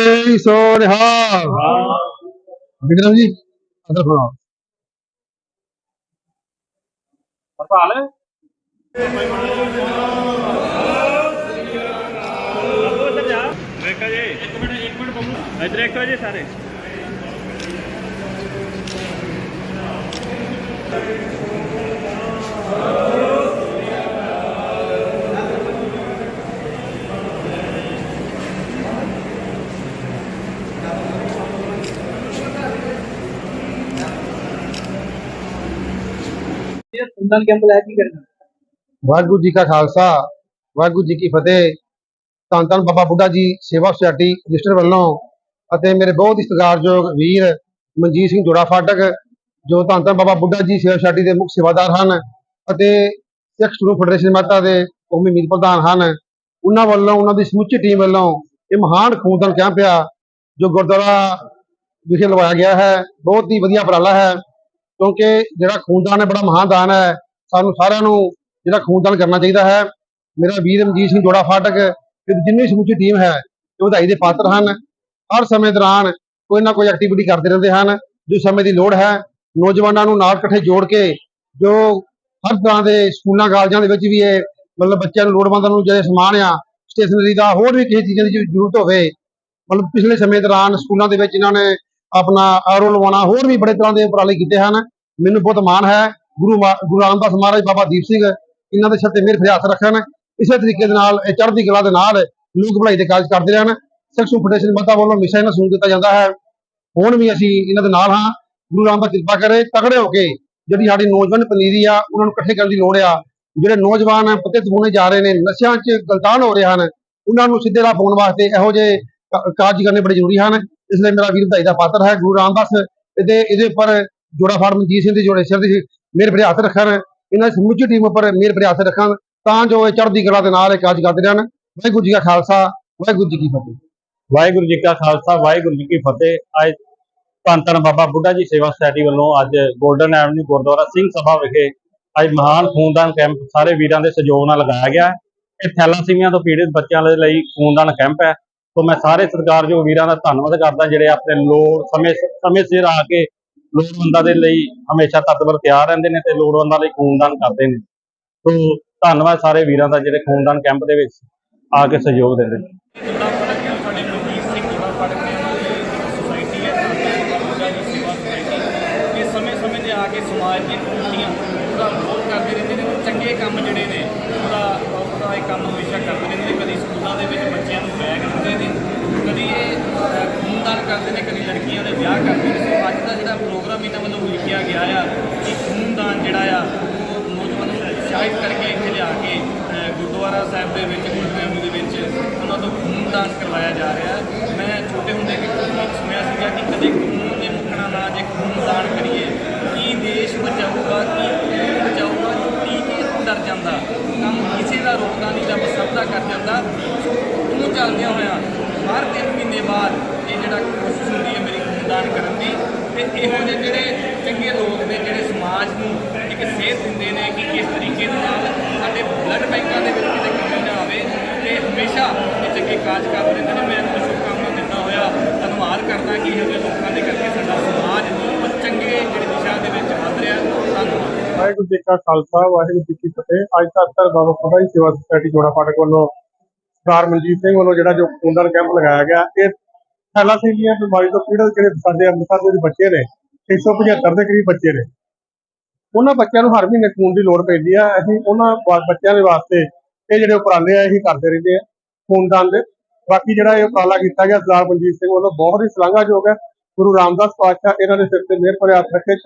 ਬੋਲੇ ਸੋ ਨਿਹਾਲ ਵਿਕਰਮ ਜੀ ਅਦਰ ਸੁਣਾਓ ਹਰਪਾਲ। ਦੇਖੋ ਇੱਕ ਮਿੰਟ ਇੱਕ ਮਿੰਟ ਬੱਬੂ ਇੱਧਰ ਕੈਂਪ ਲੈ ਕੀ ਕਰਨਾ? ਵਾਹਿਗੁਰੂ ਜੀ ਕਾ ਖਾਲਸਾ, ਵਾਹਿਗੁਰੂ ਜੀ ਕੀ ਫਤਿਹ। ਧੰਨ ਧੰਨ ਬਾਬਾ ਬੁੱਢਾ ਜੀ, ਸੇਵਾ ਸੁਸਾਇਟੀ, ਰਜਿਸਟਰ ਵੱਲੋਂ ਅਤੇ ਮੇਰੇ ਬਹੁਤ ਹੀ ਸਤਿਕਾਰਯੋਗ ਵੀਰ ਮਨਜੀਤ ਸਿੰਘ ਜੋੜਾ ਫਾਟਕ, ਜੋ ਧੰਨ ਧੰਨ ਬਾਬਾ ਬੁੱਢਾ ਜੀ, ਸੇਵਾ ਸੁਸਾਇਟੀ ਦੇ ਮੁੱਖ ਸੇਵਾਦਾਰ ਹਨ ਅਤੇ ਸਿੱਖ ਸਟੂਡੈਂਟ ਫੈਡਰੇਸ਼ਨ ਮਾਤਾ ਦੇ ਕੌਮੀ ਮੀਤ ਪ੍ਰਧਾਨ ਹਨ। ਉਹਨਾਂ ਵੱਲੋਂ, ਉਹਨਾਂ ਦੀ ਸਮੁੱਚੀ ਟੀਮ ਵੱਲੋਂ ਇਹ ਮਹਾਨ ਖੂਨਦਾਨ ਕੈਂਪ ਆ, ਜੋ ਗੁਰਦੁਆਰਾ ਵਿਖੇ ਲਵਾਇਆ ਗਿਆ ਹੈ। ਬਹੁਤ ਹੀ ਵਧੀਆ ਉਪਰਾਲਾ ਹੈ। ਕਿਉਂਕਿ ਜਿਹੜਾ ਖੂਨਦਾਨ ਹੈ, ਬੜਾ ਮਹਾਨ ਦਾਨ ਹੈ। ਸਾਨੂੰ ਸਾਰਿਆਂ ਨੂੰ ਜਿਹੜਾ ਖੂਨਦਾਨ ਕਰਨਾ ਚਾਹੀਦਾ ਹੈ। ਮੇਰਾ ਵੀਰ ਰਣਜੀਤ ਸਿੰਘ ਜੋੜਾ ਫਾਟਕ ਤੇ ਜਿੰਨੀ ਸਮੁੱਚੀ ਟੀਮ ਹੈ, ਇਹ ਵਧਾਈ ਦੇ ਪਾਤਰ ਹਨ। ਹਰ ਸਮੇਂ ਦੌਰਾਨ ਕੋਈ ਨਾ ਕੋਈ ਐਕਟੀਵਿਟੀ ਕਰਦੇ ਰਹਿੰਦੇ ਹਨ। ਜੋ ਸਮੇਂ ਦੀ ਲੋੜ ਹੈ, ਨੌਜਵਾਨਾਂ ਨੂੰ ਨਾਲ ਇਕੱਠੇ ਜੋੜ ਕੇ, ਜੋ ਹਰ ਤਰ੍ਹਾਂ ਦੇ ਸਕੂਲਾਂ, ਕਾਲਜਾਂ ਦੇ ਵਿੱਚ ਵੀ ਇਹ ਮਤਲਬ ਬੱਚਿਆਂ ਨੂੰ ਲੋੜਵੰਦਾਂ ਨੂੰ ਜਿਹੜੇ ਸਮਾਨ ਆ ਸਟੇਸ਼ਨਰੀ ਦਾ ਹੋਰ ਵੀ ਕਿਸੇ ਚੀਜ਼ਾਂ ਦੀ ਜ਼ਰੂਰਤ ਹੋਵੇ, ਮਤਲਬ ਪਿਛਲੇ ਸਮੇਂ ਦੌਰਾਨ ਸਕੂਲਾਂ ਦੇ ਵਿੱਚ ਇਹਨਾਂ ਨੇ ਆਪਣਾ ਆਰੋ ਲਵਾਉਣਾ, ਹੋਰ ਵੀ ਬੜੇ ਤਰ੍ਹਾਂ ਦੇ ਉਪਰਾਲੇ ਕੀਤੇ ਹਨ। ਮੈਨੂੰ ਬਹੁਤ ਮਾਣ ਹੈ, ਗੁਰੂ ਮਾ- ਗੁਰੂ ਰਾਮਦਾਸ ਮਹਾਰਾਜ ਬਾਬਾ ਦੀਪ ਸਿੰਘ, ਇਹਨਾਂ ਦੇ ਸਿਰ ਤੇ ਮੇਰੇ ਫਰਿਆਸ ਰੱਖਣ। ਇਸੇ ਤਰੀਕੇ ਦੇ ਨਾਲ, ਇਹ ਚੜ੍ਹਦੀ ਕਲਾ ਦੇ ਨਾਲ ਲੋਕ ਭਲਾਈ ਦੇ ਕਾਰਜ ਕਰਦੇ ਰਹਿਣ। ਸਿੱਖ ਫੈਡਰੇਸ਼ਨ ਮਾਤਾ ਵੱਲੋਂ ਹਮੇਸ਼ਾ ਇਹਨਾਂ ਨੂੰ ਦਿੱਤਾ ਜਾਂਦਾ ਹੈ। ਹੁਣ ਵੀ ਅਸੀਂ ਇਹਨਾਂ ਦੇ ਨਾਲ ਹਾਂ। ਗੁਰੂ ਰਾਮਦਾਸ ਕਿਰਪਾ ਕਰੇ, ਤਕੜੇ ਹੋ ਕੇ ਜਿਹੜੀ ਸਾਡੀ ਨੌਜਵਾਨ ਪਨੀਰੀ ਆ, ਉਹਨਾਂ ਨੂੰ ਇਕੱਠੇ ਕਰਨ ਦੀ ਲੋੜ ਆ। ਜਿਹੜੇ ਨੌਜਵਾਨ ਪਤਿਤ ਹੋਣੇ ਜਾ ਰਹੇ ਨੇ, ਨਸ਼ਿਆਂ 'ਚ ਗਲਤਾਨ ਹੋ ਰਹੇ ਹਨ, ਉਹਨਾਂ ਨੂੰ ਸਿੱਧੇ ਰਾਹ ਪਾਉਣ ਵਾਸਤੇ ਇਹੋ ਜਿਹੇ ਕਾਰਜ ਕਰਨੇ ਬੜੇ ਜ਼ਰੂਰੀ ਹਨ। ਇਸ ਲਈ ਮੇਰਾ ਵੀਰ ਵਧਾਈ ਦਾ ਪਾਤਰ ਹੈ, ਗੁਰੂ ਰਾਮਦਾਸ। ਇਹਦੇ ਇਹਦੇ ਉੱਪਰ ਜੋੜਾ ਫਾੜ ਮਨਜੀਤ ਸਿੰਘ ਦੇ ਜੋੜੇ ਸਿਰ ਦੀ ਮੇਰੇ ਭਰੇ ਹੱਥ ਰੱਖਣ। ਇਹਨਾਂ ਦੀ ਸਮੁੱਚੀ ਟੀਮ ਉੱਪਰ ਮੇਰੇ ਭਰੇ ਹੱਥ ਰੱਖਣ। ਤਾਂ ਜੋ ਇਹ ਚੜ੍ਹਦੀ ਕਲਾ ਦੇ ਨਾਲ ਇਹ ਕਾਰਜ ਕਰਦੇ ਰਹਿਣ। ਵਾਹਿਗੁਰੂ ਜੀ ਕਾ ਖਾਲਸਾ, ਵਾਹਿਗੁਰੂ ਜੀ ਕੀ ਫਤਿਹ। ਵਾਹਿਗੁਰੂ ਜੀ ਕਾ ਖਾਲਸਾ, ਵਾਹਿਗੁਰੂ ਜੀ ਕੀ ਫਤਿਹ। ਅੱਜ ਧੰਨ ਧੰਨ ਬਾਬਾ ਬੁੱਢਾ ਜੀ ਸੇਵਾ ਸੁਸਾਇਟੀ ਵੱਲੋਂ ਅੱਜ ਗੋਲਡਨ ਐਵਨਿਊ ਗੁਰਦੁਆਰਾ ਸਿੰਘ ਸਭਾ ਵਿਖੇ ਅੱਜ ਮਹਾਨ ਖੂਨਦਾਨ ਕੈਂਪ ਸਾਰੇ ਵੀਰਾਂ ਦੇ ਸਹਿਯੋਗ ਨਾਲ ਲਗਾਇਆ ਗਿਆ ਹੈ। ਇਹ ਥੈਲਾਸੀਮੀਆ ਤੋਂ ਪੀੜਿਤ ਬੱਚਿਆਂ ਦੇ ਲਈ ਖੂਨਦਾਨ ਕੈਂਪ ਹੈ। ਤੋਂ ਮੈਂ ਸਾਰੇ ਸਤਿਕਾਰਯੋਗ ਵੀਰਾਂ ਦਾ ਧੰਨਵਾਦ ਕਰਦਾ, ਜਿਹੜੇ ਆਪਣੇ ਲੋੜ, ਸਮੇਂ ਸਮੇਂ ਸਿਰ ਆ ਕੇ ਲੋੜਵੰਦਾਂ ਦੇ ਲਈ ਹਮੇਸ਼ਾ ਤਤਪਰ ਤਿਆਰ ਰਹਿੰਦੇ ਨੇ ਤੇ ਲੋੜਵੰਦਾਂ ਲਈ ਖੂਨਦਾਨ ਕਰਦੇ ਨੇ। ਸੋ ਧੰਨਵਾਦ ਸਾਰੇ ਵੀਰਾਂ ਦਾ ਜਿਹੜੇ ਖੂਨਦਾਨ ਕੈਂਪ ਦੇ ਵਿੱਚ ਆ ਕੇ ਸਹਿਯੋਗ ਦਿੰਦੇ ਨੇ ਜਿਹੜਾ ਫ਼ਰਕ ਹੈ ਸਾਡੇ ਮਨਜੀਤ ਸਿੰਘ ਜਿਹੜਾ ਫ਼ਰਕ ਹੈ ਉਹਨਾਂ ਦੀ ਸੁਸਾਇਟੀ ਹੈ ਧੰਨਵਾਦ ਦੀ ਸੇਵਾ ਸੁਸਾਇਟੀ ਇਹ ਸਮੇਂ-ਸਮੇਂ ਤੇ ਆ ਕੇ ਸਮਾਜ ਦੀਆਂ ਕਮੇਟੀਆਂ ਉਹਦਾ ਵਿਰੋਧ ਕਰਦੇ ਰਹਿੰਦੇ ਨੇ ਤੇ ਚੰਗੇ ਕੰਮ ਜਿਹੜੇ ਨੇ ਉਹਦਾ ਉਹਦਾ ਇਹ ਕੰਮ ਹਮੇਸ਼ਾ ਕਰਦੇ ਰਹਿੰਦੇ ਨੇ। ਕਦੀ ਸਕੂਲਾਂ ਦੇ ਵਿੱਚ ਬੱਚਿਆਂ ਨੂੰ ਬੈਗ ਦਿੰਦੇ ਨੇ, ਕਦੀ ਇਹ ਖੂਨਦਾਨ ਕਰਦੇ ਨੇ, ਕਦੀ ਲੜਕੀਆਂ ਦੇ ਵਿਆਹ ਕਰਦੇ ਨੇ। ਸੋ ਅੱਜ ਦਾ ਜਿਹੜਾ ਪ੍ਰੋਗਰਾਮ ਇਹਨਾਂ ਵੱਲੋਂ ਲਿਖਿਆ ਗਿਆ ਆ ਕਿ ਖੂਨਦਾਨ ਜਿਹੜਾ ਆ, ਉਹ ਨੌਜਵਾਨਾਂ ਨੂੰ ਉਤਸ਼ਾਹਿਤ ਕਰਕੇ ਇੱਥੇ ਲਿਆ ਕੇ ਗੁਰਦੁਆਰਾ ਸਾਹਿਬ ਦੇ ਵਿੱਚ, ਗੁਰਦੁਆਰੇ ਦੇ ਵਿੱਚ ਉਹਨਾਂ ਤੋਂ ਖੂਨਦਾਨ ਕਰਵਾਇਆ ਜਾ ਰਿਹਾ ਹੈ ਮੈਂ ਛੋਟੇ ਹੁੰਦੇ ਕਿ ਸੁਣਿਆ ਸੀਗਾ ਕਿ ਕਦੇ ਖੂਨ ਨੇ ਮੁੱਕਣਾ ਨਾ ਜੇ ਖੂਨਦਾਨ ਕਰੀਏ ਕੀ ਦੇਸ਼ ਬਚਾਊਗਾ ਕੀ ਖੂਨ ਬਚਾਊਗਾ ਟੀਕੇ ਤੋਂ ਡਰ ਜਾਂਦਾ ਕੰਮ ਕਿਸੇ ਦਾ ਰੋਕਦਾ ਨਹੀਂ ਰੱਬ ਸਭ ਦਾ ਉਹਨੂੰ ਚੱਲਦਿਆਂ ਹੋਇਆਂ ਹਰ ਤਿੰਨ ਮਹੀਨੇ ਬਾਅਦ ਇਹ ਜਿਹੜਾ ਕੋਸ਼ਿਸ਼ ਹੁੰਦੀ ਹੈ ਮੇਰੀ ਖੂਨਦਾਨ ਕਰਨ ਦੀ, ਤੇ ਇਹੋ ਜਿਹੇ ਜਿਹੜੇ ਚੰਗੇ ਲੋਕ ਨੇ, ਜਿਹੜੇ ਸਮਾਜ ਨੂੰ ਇੱਕ ਸੇਧ ਦਿੰਦੇ ਨੇ ਕਿ ਕਿਸ ਤਰੀਕੇ ਦੇ ਨਾਲ ਸਾਡੇ ਬਲੱਡ ਬੈਂਕਾਂ ਦੇ ਵਿੱਚ ਕਿਤੇ ਕਮੀ ਨਾ ਆਵੇ, ਤੇ ਹਮੇਸ਼ਾ ਇਹ ਚੰਗੇ ਕਾਰਜ ਕਰਦੇ ਰਹਿੰਦੇ ਨੇ। ਮੈਂ ਇਹਨਾਂ ਸ਼ੁਭਕਾਮਨਾ ਦਿੰਦਾ ਹੋਇਆ, ਧੰਨਵਾਦ ਕਰਦਾ ਕਿ ਇਹੋ ਜਿਹੇ ਲੋਕਾਂ ਦੇ ਕਰਕੇ ਸਾਡਾ ਸਮਾਜ ਚੰਗੇ ਜਿਹੜੀ ਦਿਸ਼ਾ ਦੇ ਵਿੱਚ ਵੱਧ ਰਿਹਾ। ਧੰਨਵਾਦ। ਵਾਹਿਗੁਰੂ ਜੀ ਕਾ ਖਾਲਸਾ, ਵਾਹਿਗੁਰੂ ਜੀ ਕੀ ਫਤਿਹ। ਅੱਜ ਤੱਕ ਬਾਬਾ ਫਤਿਹ ਸੇਵਾ ਸੁਸਾਇਟੀ ਜੋੜਾ ਫਾਟਕ ਵੱਲੋਂ ਸਰਦਾਰ ਮਨਜੀਤ ਸਿੰਘ ਵੱਲੋਂ ਜਿਹੜਾ ਜੋ ਖੂਨਦਾਨ ਕੈਂਪ ਲਗਾਇਆ ਗਿਆ, ਇਹ ਥੈਲਾਸੀਮੀਆ ਬਿਮਾਰੀ ਤੋਂ ਪੀੜਤ ਜਿਹੜੇ ਸਾਡੇ ਅੰਮ੍ਰਿਤਸਰ ਦੇ ਬੱਚੇ ਨੇ 675 ਦੇ ਕਰੀਬ ਬੱਚੇ ਨੇ। ਉਹਨਾਂ ਬੱਚਿਆਂ ਨੂੰ ਹਰ ਮਹੀਨੇ ਖੂਨ ਦੀ ਲੋੜ ਪੈਂਦੀ ਆ। ਅਸੀਂ ਉਹਨਾਂ ਬੱਚਿਆਂ ਦੇ ਵਾਸਤੇ ਇਹ ਜਿਹੜੇ ਉਪਰਾਲੇ ਆ, ਇਹੀ ਕਰਦੇ ਰਹਿੰਦੇ ਆ ਖੂਨਦਾਨ ਦੇ। ਬਾਕੀ ਜਿਹੜਾ ਇਹ ਉਪਰਾਲਾ ਕੀਤਾ ਗਿਆ ਸਰਦਾਰ ਮਨਜੀਤ ਸਿੰਘ ਵੱਲੋਂ ਬਹੁਤ ਹੀ ਸ਼ਲਾਘਾਯੋਗ ਹੈ। ਗੁਰੂ ਰਾਮਦਾਸ ਪਾਤਸ਼ਾਹ ਇਹਨਾਂ ਦੇ ਸਿਰ ਤੇ ਮਿਹਰ ਭਰਿਆ ਹੱਥ ਰੱਖੇ।